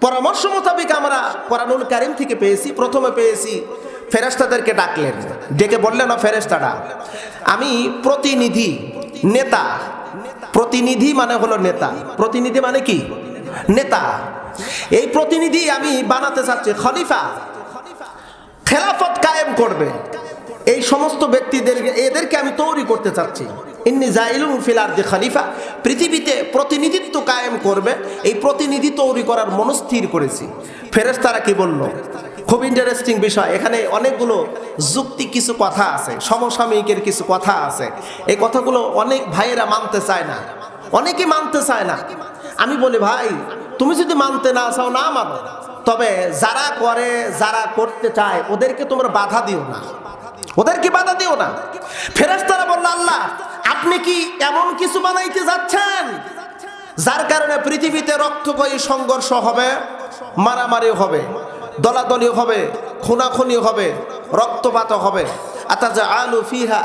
পরামর্শ মোতাবেক আমরা কোরআনুল কারিম থেকে পেয়েছি, প্রথমে পেয়েছি ফেরেস্তাদেরকে ডাকলেন। ডেকে বললেন ফেরেস্তারা আমি প্রতিনিধি, নেতা। প্রতিনিধি মানে হলো নেতা। প্রতিনিধি মানে কি? নেতা। এই প্রতিনিধি আমি বানাতে চাচ্ছি, খলিফা, খেলাফত কায়েম করবে। এই সমস্ত ব্যক্তিদেরকে এদেরকে আমি তৈরি করতে চাচ্ছি। ইন্নি জাইলুম ফিলার যে খালিফা। পৃথিবীতে প্রতিনিধিত্ব কায়েম করবে, এই প্রতিনিধি তৈরি করার মনস্থির করেছি। ফেরেশতারা কি বলল? খুব ইন্টারেস্টিং বিষয়। এখানে অনেকগুলো যুক্তি কিছু কথা আছে, সমসাময়িকের কিছু কথা আছে। এই কথাগুলো অনেক ভাইয়েরা মানতে চায় না। অনেকে মানতে চায় না। আমি বলি, ভাই, তুমি যদি মানতে না চাও, না মানো। তবে যারা করে, যারা করতে চায়, ওদেরকে তোমরা বাধা দিও না। ওদেরকে বাধা দিও না। ফেরেশতারা বলল, আল্লাহ, আপনি কি এমন কিছু বানাইতে যাচ্ছেন? যার কারণে পৃথিবীতে রক্তকয়ী সংঘর্ষ হবে মারামারি হবে দলাদলি হবে খুনাখুনি হবে রক্তপাত হবে। আলু ফিহা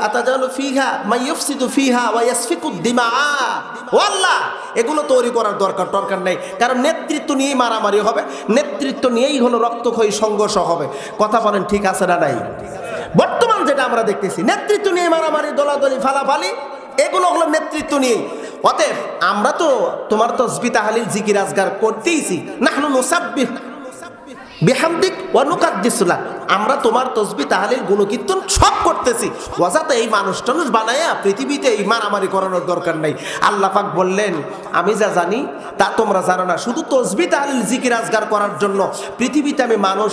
আল্লাহ, এগুলো তৈরি করার দরকার দরকার নেই। কারণ নেতৃত্ব নিয়েই মারামারি হবে, নেতৃত্ব নিয়েই হলো সংঘর্ষ হবে। কথা বলেন, ঠিক আছে না নাই? বর্তমান যেটা আমরা দেখতেছি। নেতৃত্ব নিয়ে মারামারি, দলাদলি, ফালাফালি, এগুলো হলো নেতৃত্ব নিয়ে। অতএব আমরা তো তোমার তো তাহালিল, জিকির, আজগার করতেইছি। নাহনু নুসাব্বিহ, বিহামদিক অনুকাদ্দিসুলা আমরা তোমার তসবি তাহালিল, গুণকীর্তন সব করতেছি। ওয়াজাতে এই মানুষ টানুষ বানায়া পৃথিবীতে এই মারামারি করানোর দরকার নাই। আল্লাহ পাক বললেন, আমি যা জানি, তা তোমরা জানো না। শুধু তসবি তাহালিল, জিকির, আজগার করার জন্য পৃথিবীতে আমি মানুষ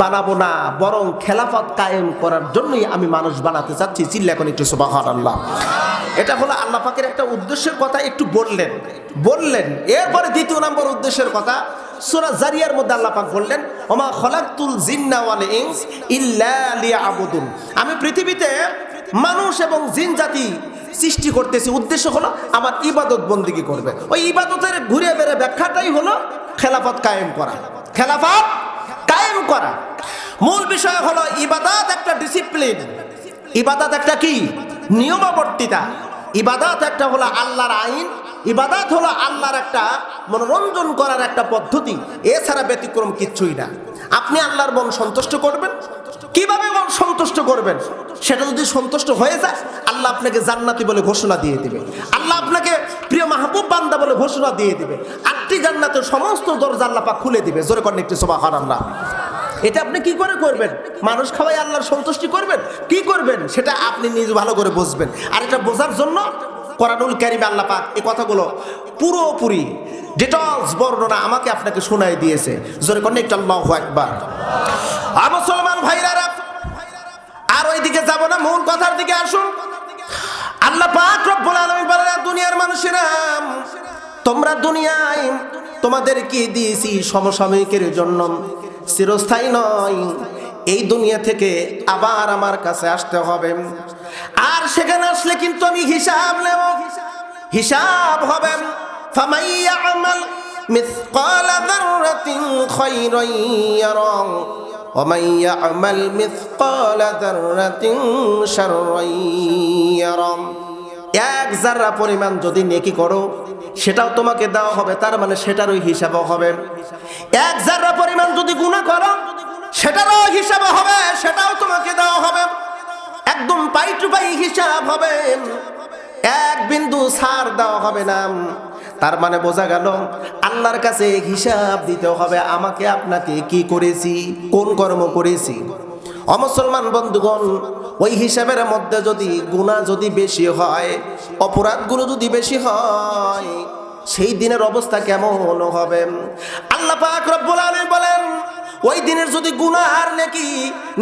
বানাবো না, বরং খেলাফত কায়েম করার জন্যই আমি মানুষ বানাতে চাচ্ছি। চিল্লা এখন একটু সুবাহান আল্লাহ এটা হলো আল্লাহ পাকের একটা উদ্দেশ্যের কথা, একটু বললেন। বললেন, এরপরে দ্বিতীয় নম্বর উদ্দেশ্যের কথা, সূরা জারিয়ার মধ্যে আল্লাহ পাক বললেন, ওমা খলাকতুল জিন্না ওয়াল ইল্লা লিয়াবুদুন। আমি পৃথিবীতে মানুষ এবং জিন জাতি সৃষ্টি করতেছি। উদ্দেশ্য হলো আমার ইবাদত বন্দিগি করবে। ওই ইবাদতের ঘুরে বেড়ে ব্যাখ্যাটাই হলো খেলাফত কায়েম করা। খেলাফত করা। মূল বিষয় হলো ইবাদত একটা ডিসিপ্লিন ইবাদত একটা কি? নিয়মাবর্তিতা। ইবাদাত একটা হলো আল্লাহর আইন। ইবাদাত হলো আল্লাহর একটা মনোরঞ্জন করার একটা পদ্ধতি। এছাড়া ব্যতিক্রম কিচ্ছুই না। আপনি আল্লাহর মন সন্তুষ্ট করবেন। কীভাবে মন সন্তুষ্ট করবেন? সেটা যদি সন্তুষ্ট হয়ে যায়, আল্লাহ আপনাকে জান্নাতি বলে ঘোষণা দিয়ে দিবে। আল্লাহ আপনাকে প্রিয় মাহবুব বান্দা বলে ঘোষণা দিয়ে দিবে। আটটি জান্নাতের সমস্ত দরজা আল্লাহ পাক খুলে দিবে। জোরে করেন একটি সোভা আল্লাহ এটা আপনি কি করে করবেন? মানুষ খাওয়াই আল্লাহর সন্তুষ্টি করবেন? কি করবেন? সেটা আপনি নিজে ভালো করে বুঝবেন। আর এটা বোঝার জন্য কোরআনুল কারিমে আল্লাহ পাক এই কথাগুলো পুরোপুরি ডিটেলস বর্ণনা আমাকে আপনাকে শোনাই দিয়েছে। জোরে করেন একটু আল্লাহ একবার আর মুসলমান ভাইরা আর ওইদিকে যাব না, মূল কথার দিকে আসুন। আল্লাহ পাক রব্বুল আলামিন বলেন দুনিয়ার মানুষেরা, তোমরা দুনিয়ায় তোমাদের কি দিয়েছি সমসাময়িকের জন্য? চিরস্থায়ী নয় এই দুনিয়া থেকে আবার আমার কাছে আসতে হবে আর সেখানে আসলে কিন্তু আমি হিসাব নেব হিসাব হবে ফামাইয়া আমাল مثقال ذرة خيرا يره ومن يعمل مثقال ذرة شرا يره এক জাররা পরিমাণ যদি নেকি করো সেটাও তোমাকে দেওয়া হবে তার মানে সেটারও হিসাবও হবে এক জাররা পরিমাণ যদি গুণা করো, সেটারও হিসাব হবে, সেটাও তোমাকে দেওয়া হবে। একদম পাই টু পাই হিসাব হবে। এক বিন্দু সার দেওয়া হবে না। তার মানে বোঝা গেল, আল্লাহর কাছে হিসাব দিতে হবে, আমাকে আপনাকে কি করেছি, কোন কর্ম করেছি? অমুসলমান বন্ধুগণ, ওই হিসাবের মধ্যে যদি গুণা যদি বেশি হয়, অপরাধগুলো যদি বেশি হয় সেই দিনের অবস্থা কেমন হবে? আল্লাহ পাক রব্বুল আলামিন বলেন, ওই দিনের যদি গুনাহ আর নেকি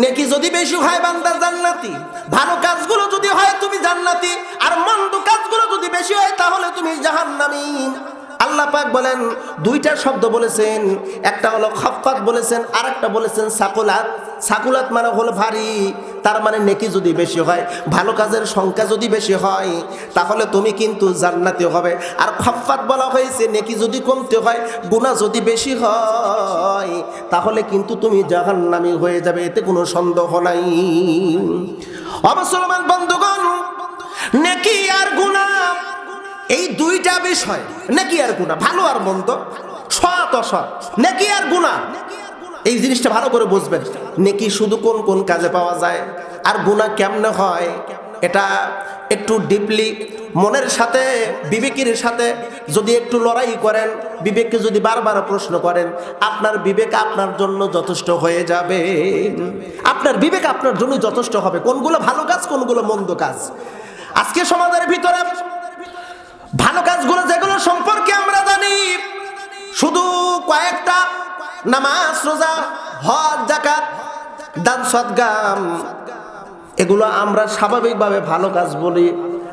নেকি যদি বেশি হয় বান্দার জান্নাতি, ভালো কাজগুলো যদি হয় তুমি জান্নাতি, আর মন্দ কাজগুলো যদি বেশি হয় তাহলে তুমি জাহান্নামী আল্লাহ পাক বলেন, দুইটা শব্দ বলেছেন, একটা হলো খফাত বলেছেন আর একটা বলেছেন সাকুলাত। সাকুলাত মানে হলো ভারী। তার মানে নেকি যদি বেশি হয়, ভালো কাজের সংখ্যা যদি বেশি হয়, তাহলে তুমি কিন্তু জান্নাতি হবে। আর খফাত বলা হয়েছে, নেকি যদি কমতে হয় গুণা যদি বেশি হয়, তাহলে কিন্তু তুমি জাহান্নামী হয়ে যাবে, এতে কোনো সন্দেহ নাই। অবসলমান বন্ধুগণ, নেকি আর গুণা এই দুইটা বিষয়, নেকি আর গুণা ভালো আর মন্দ, সৎ অসৎ, নেকি আর গুণা এই জিনিসটা ভালো করে বুঝবেন। নেকি শুধু কোন কোন কাজে পাওয়া যায়? আর গুণা কেমনে হয়? এটা একটু ডিপলি মনের সাথে, বিবেকের সাথে যদি একটু লড়াই করেন, বিবেককে যদি বারবার প্রশ্ন করেন, আপনার বিবেক আপনার জন্য যথেষ্ট হয়ে যাবে। আপনার বিবেক আপনার জন্য যথেষ্ট হবে। কোনগুলো ভালো কাজ, কোনগুলো মন্দ কাজ? আজকে সমাজের ভিতরে ভালো কাজগুলো যেগুলো সম্পর্কে আমরা জানি, শুধু কয়েকটা নামাজ, রোজা, হজ জাকাত দান সদগাম এগুলো আমরা স্বাভাবিকভাবে ভালো কাজ বলি।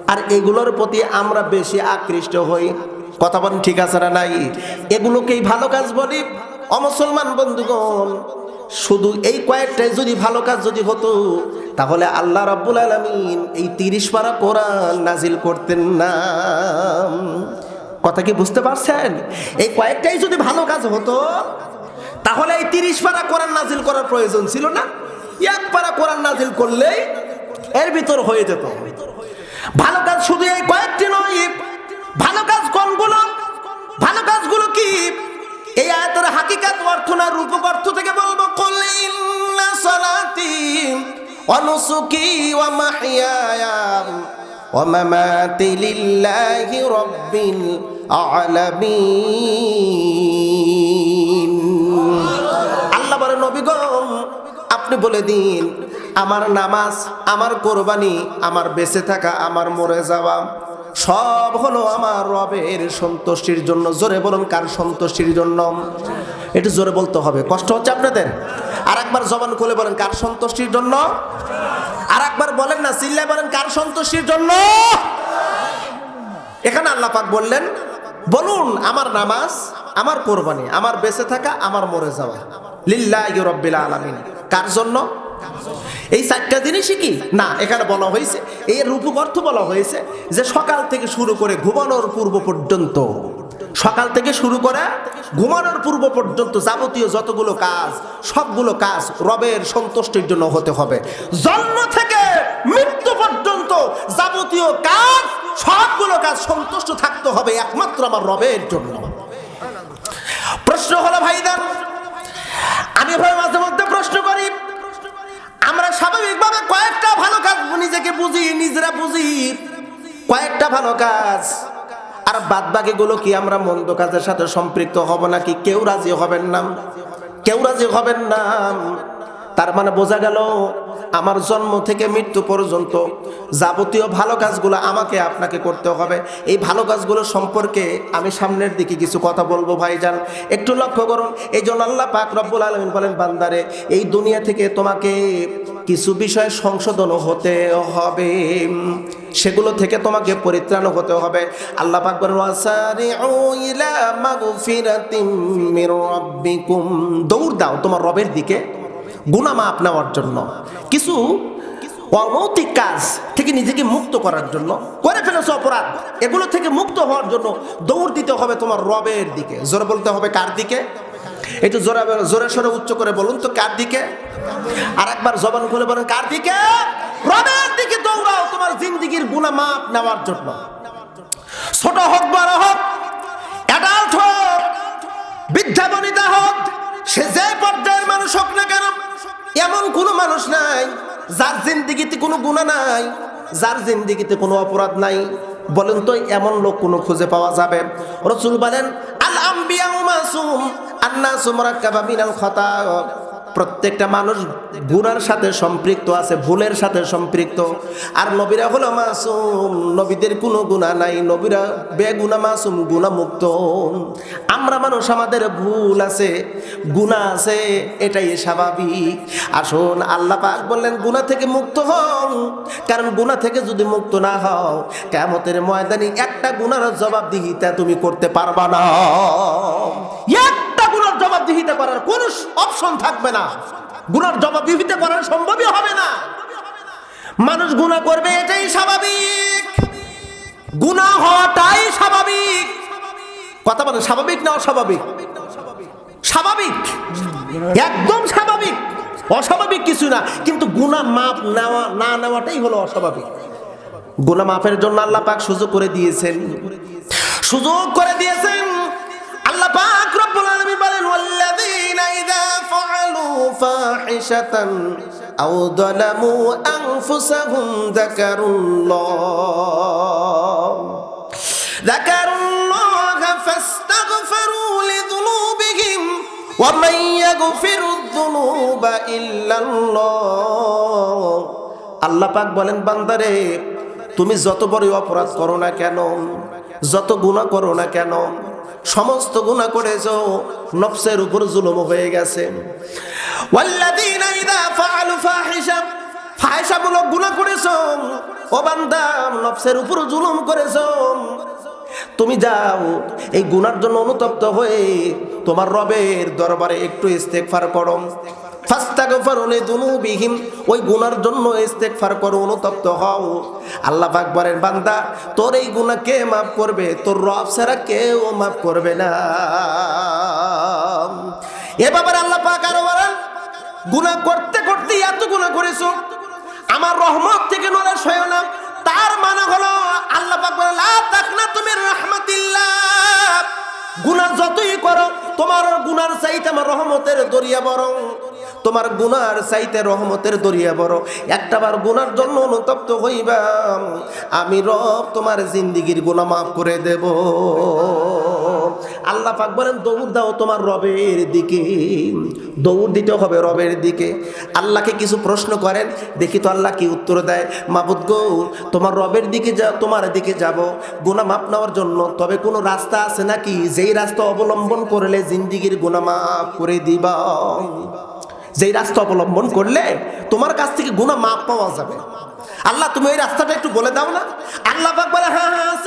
আর এগুলোর প্রতি আমরা বেশি আকৃষ্ট হই। কথা বলেন ঠিক আছে না নাই? এগুলোকেই ভালো কাজ বলি। অমুসলমান বন্ধুগণ, শুধু এই কয়েকটাই যদি ভালো কাজ যদি হতো, তাহলে আল্লাহ রাব্বুল আলমিন এই তিরিশ পারা কোরআন নাজিল করতেন না। কথা কি বুঝতে পারছেন? এই কয়েকটাই যদি ভালো কাজ হতো তাহলে এই তিরিশ পারা কোরআন নাজিল করার প্রয়োজন ছিল না? এক পারা কোরআন নাজিল করলেই এর ভিতর হয়ে যেত। ভালো কাজ শুধু এই কয়েকটি নয়, ভালো কাজ কোনগুলো? ভালো কাজগুলো কি? এই আয়াতের হাকিকাত অর্থ না, রূপক অর্থ থেকে বলব, কুল ইন্না সালাতি ওয়া মামাতি লিল্লাহি রাব্বিল আলামিন। বলে নবীগণ আপনি বলে দিন, আমার নামাজ, আমার কোরবানি, আমার বেঁচে থাকা, আমার মরে যাওয়া, সব হলো আমার রবের সন্তুষ্টির জন্য। জোরে বলুন কার সন্তুষ্টির জন্য? একটু জোরে বলতে হবে, কষ্ট হচ্ছে আপনাদের? আর একবার জবান খুলে বলেন, কার সন্তুষ্টির জন্য? আর একবার বলেন না, চিল্লায় বলেন, কার সন্তুষ্টির জন্য? এখানে আল্লাহ পাক বললেন, বলুন, আমার নামাজ, আমার কোরবানি, আমার বেঁচে থাকা, আমার মরে যাওয়া। লিল্লাহি রব্বিল আলামিন। কার জন্য? এই চারটা জিনিসই কি? না, এখানে বলা হয়েছে এই রূপক বলা হয়েছে যে সকাল থেকে শুরু করে ঘুমানোর পূর্ব পর্যন্ত, সকাল থেকে শুরু করে ঘুমানোর পূর্ব পর্যন্ত যাবতীয় যতগুলো কাজ, সবগুলো কাজ রবের সন্তুষ্টির জন্য হতে হবে। জন্ম থেকে মৃত্যু পর্যন্ত যাবতীয় কাজ, সবগুলো কাজ সন্তুষ্ট থাকতে হবে একমাত্র আমার রবের জন্য। প্রশ্ন হলো ভাইদান আমি ভাই মাঝে মধ্যে প্রশ্ন করি। আমরা স্বাভাবিকভাবে কয়েকটা ভালো কাজ নিজেকে বুঝি, নিজেরা বুঝি। কয়েকটা ভালো কাজ। আর বাদ বাকিগুলো কি আমরা মন্দ কাজের সাথে সম্পৃক্ত হব নাকি? কেউ রাজি হবেন না। কেউ রাজি হবেন না। তার মানে বোঝা গেল, আমার জন্ম থেকে মৃত্যু পর্যন্ত যাবতীয় ভালো কাজগুলো আমাকে, আপনাকে করতে হবে। এই ভালো কাজগুলো সম্পর্কে আমি সামনের দিকে কিছু কথা বলব ভাইজান। একটু লক্ষ্য করুন, এই জন্য আল্লাহ পাক রব্বুল আলমিন বলেন, বান্দারে, এই দুনিয়া থেকে তোমাকে কিছু বিষয় সংশোধন হতে হবে। সেগুলো থেকে তোমাকে পরিত্রাণ হতে হবে। আল্লাহ পাক বলেন দৌড় দাও তোমার রবের দিকে। গুনাহ মাপ নেওয়ার জন্য, কিছু অনৈতিক কাজ থেকে নিজেকে মুক্ত করার জন্য, করে ফেলেছো অপরাধ। এগুলো থেকে মুক্ত হওয়ার জন্য দৌড় দিতে হবে তোমার রবের দিকে। জোরে বলতে হবে কার দিকে? একটু জোরে জোরে সরে উচ্চ করে বলুন তো কার দিকে? আর একবার জবান খুলে বলেন, কার দিকে? রবের দিকে দৌড়াও, তোমার জিন্দিগির গুণা মাপ নেওয়ার জন্য। ছোট হোক, বড় হোক অ্যাডাল্ট হোক, বৃদ্ধা বনিতা হোক, সে যে পর্যায়ের মানুষ হোক না এমন কোনো মানুষ নাই, যার জিন্দিগিতে কোনো গুণা নাই, যার জিন্দিগিতে কোনো অপরাধ নাই। বলেন তো, এমন লোক কোনো খুঁজে পাওয়া যাবে? রসুল বলেন আল মাসুম, আন্নাসু মুরাক্কাবা মিনাল খাতা। প্রত্যেকটা মানুষ গুনার সাথে সম্পৃক্ত আছে, ভুলের সাথে সম্পৃক্ত। আর নবীরা হলো মাসুম, নবীদের কোনো গুণা নাই, নবীরা বেগুনা মাসুম গুণা মুক্ত। আমরা মানুষ, আমাদের ভুল আছে গুণা আছে, এটাই স্বাভাবিক। আসুন, আল্লাহ পাক বললেন গুণা থেকে মুক্ত হও। কারণ গুণা থেকে যদি মুক্ত না হও কেমতের ময়দানে একটা গুণার জবাবদিহিতা তুমি করতে পারবা না। জবাবদিহিতা করার কোন অপশন থাকবে না। গুণার জবাবদিহিতা করার সম্ভবই হবে না। মানুষ গুণা করবে, এটাই স্বাভাবিক। গুণা হওয়াটাই স্বাভাবিক। কথা বলেন স্বাভাবিক না অস্বাভাবিক? স্বাভাবিক। একদম স্বাভাবিক। অস্বাভাবিক কিছু না, কিন্তু গুণা মাপ নেওয়া, না নেওয়াটাই হলো অস্বাভাবিক। গুণা মাপের জন্য আল্লাহ পাক সুযোগ করে দিয়েছেন। সুযোগ করে দিয়েছেন। বলেন والذين اذا فعلوا فاحشه او ظلموا انفسهم ذكروا الله ذكروا الله فاستغفروا لذنوبهم ومن يغفر الذنوب الا الله আল্লাহ পাক বলেন বান্দারে তুমি যত বড় অপরাধ করো না কেন যত গুণা করো না কেন সমস্ত গুণা করেছ, নফসের উপর জুলুম হয়ে গেছে। নফসের উপর জুলুম তুমি যাও, এই গুনার জন্য অনুতপ্ত হয়ে তোমার রবের দরবারে একটু ইস্তেগফার করো। ফাস্তাগফারুনি দুনুবিহিম, ওই গুনার জন্য ইস্তেগফার করো, অনুতপ্ত হও। আল্লাহ পাক বলেন, বান্দা, তোর এই গুনাহ কে মাফ করবে? তোর রব ছাড়া কেউ মাফ করবে না। এ বাবার আল্লাহ পাক আরও বলেন, গুনাহ করতে করতে এত গুনাহ করেছ, আমার রহমত থেকে নরেশ হয়ে না। তার মানে হলো, আল্লাহ পাক বলে লা তাকনা তুমি রাহমাতিল্লাহ। গুনাহ যতই করো, তোমার গুনার চাইতে আমার রহমতের দরিয়া বড় তোমার গুনার চাইতে রহমতের দরিয়া বড়। একটাবার গুনার জন্য অনুতপ্ত হইবা আমি রব তোমার জিন্দিগির গুনাহ মাফ করে দেব। আল্লাহ পাক বলেন, দৌড় দাও তোমার রবের দিকে। দৌড় দিতে হবে রবের দিকে। আল্লাহকে কিছু প্রশ্ন করেন, দেখি তো আল্লাহ কি উত্তর দেয়। মাবুদ গো, তোমার রবের দিকে যা, তোমার দিকে যাব। গুনাহ মাপ নেওয়ার জন্য, তবে কোনো রাস্তা আছে নাকি? যেই রাস্তা অবলম্বন করলে জিন্দিগির গুনাহ মাফ করে দিবা। যেই রাস্তা অবলম্বন করলে তোমার কাছ থেকে গুণা মাপ পাওয়া যাবে। আল্লাহ, তুমি ওই রাস্তাটা একটু বলে দাও না। আল্লাহ বলে হ্যাঁ হ্যাঁ